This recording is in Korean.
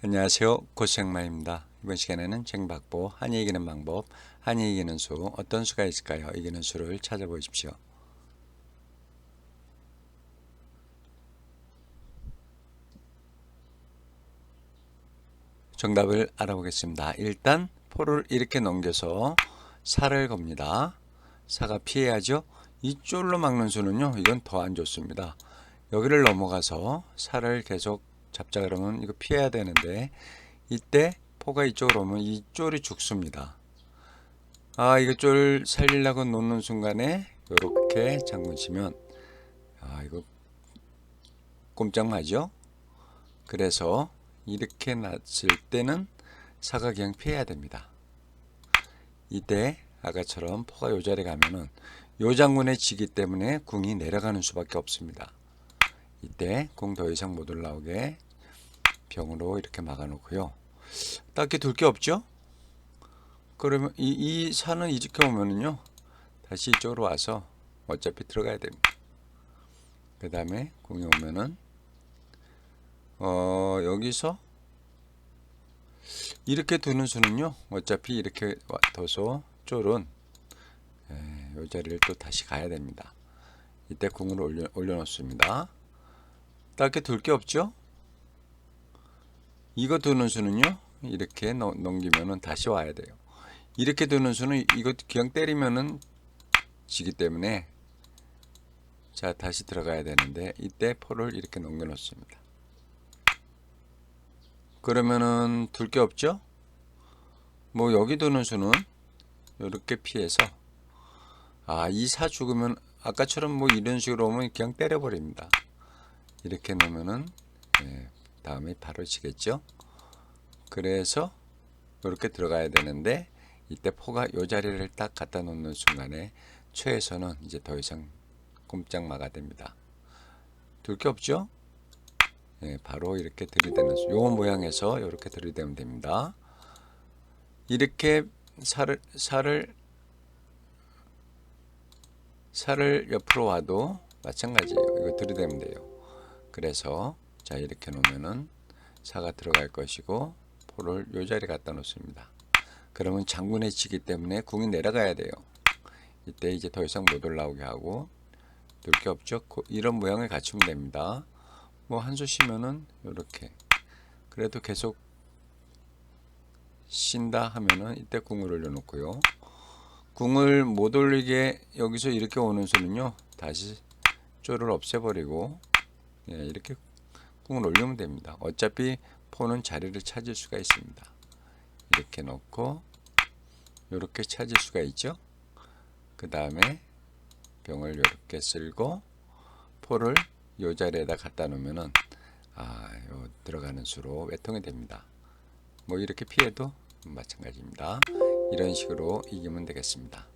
안녕하세요. 고생마입니다. 이번 시간에는 쟁박보 한이 이기는 방법, 한이 이기는 수, 어떤 수가 있을까요? 이기는 수를 찾아보십시오. 정답을 알아보겠습니다. 일단 포를 이렇게 넘겨서 살을 겁니다. 사가 피해야죠. 이쪽으로 막는 수는요. 이건 더 안 좋습니다. 여기를 넘어가서 살을 계속 잡자 그러면 이거 피해야 되는데 이때 포가 이쪽으로 오면 이쪽이 죽습니다. 아 이거 쫄 살리려고 놓는 순간에 이렇게 장군 치면 아 이거 꼼짝마죠. 그래서 이렇게 났을 때는 그냥 피해야 됩니다. 이때 아까처럼 포가 요 자리에 가면은 요 장군에 지기 때문에 궁이 내려가는 수밖에 없습니다. 이때 공 더 이상 못 올라오게 병으로 이렇게 막아놓고요. 딱히 둘 게 없죠? 그러면 이, 이 산은 이렇게 오면은요. 다시 이쪽으로 와서 어차피 들어가야 됩니다. 그 다음에 공이 오면은 어 여기서 이렇게 두는 수는요. 어차피 이렇게 와- 둬서 쫄은 예, 요 자리를 또 다시 가야 됩니다. 이때 공을 올려, 올려놓습니다. 딱히 둘 게 없죠? 이거 두는 수는요. 이렇게 넘- 넘기면은 다시 와야 돼요. 이렇게 두는 수는 이거 그냥 때리면은 지기 때문에 자 다시 들어가야 되는데 이때 포를 이렇게 넘겨 놓습니다. 그러면은 둘 게 없죠? 뭐 여기 두는 수는 이렇게 피해서 아 이 사 죽으면 아까처럼 뭐 이런 식으로 오면 그냥 때려버립니다. 이렇게 놓으면은 예, 다음에 바로 지겠죠. 그래서 이렇게 들어가야 되는데 이때 포가 요 자리를 딱 갖다 놓는 순간에 최에서는 이제 더 이상 꼼짝 마가 됩니다. 둘 게 없죠? 예, 바로 이렇게 들이대는 수. 요 모양에서 이렇게 들이대면 됩니다. 이렇게 살을 살을 살을 옆으로 와도 마찬가지예요. 이거 들이대면 돼요. 그래서 자 이렇게 놓으면은 사가 들어갈 것이고 포를 요 자리 갖다 놓습니다. 그러면 장군에 치기 때문에 궁이 내려가야 돼요. 이때 이제 더 이상 못 올라오게 하고 둘 게 없죠. 고- 이런 모양을 갖추면 됩니다. 뭐 한 수 쉬면은 이렇게 그래도 계속 쉰다 하면은 이때 궁을 올려놓고요. 궁을 못 올리게 여기서 이렇게 오는 수는요. 다시 쪼를 없애버리고 예, 이렇게 궁을 올리면 됩니다. 어차피 포는 자리를 찾을 수가 있습니다. 이렇게 놓고 이렇게 찾을 수가 있죠. 그 다음에 병을 이렇게 쓸고 포를 요 자리에다 갖다 놓으면은 아, 요 들어가는 수로 외통이 됩니다. 뭐 이렇게 피해도 마찬가지입니다. 이런 식으로 이기면 되겠습니다.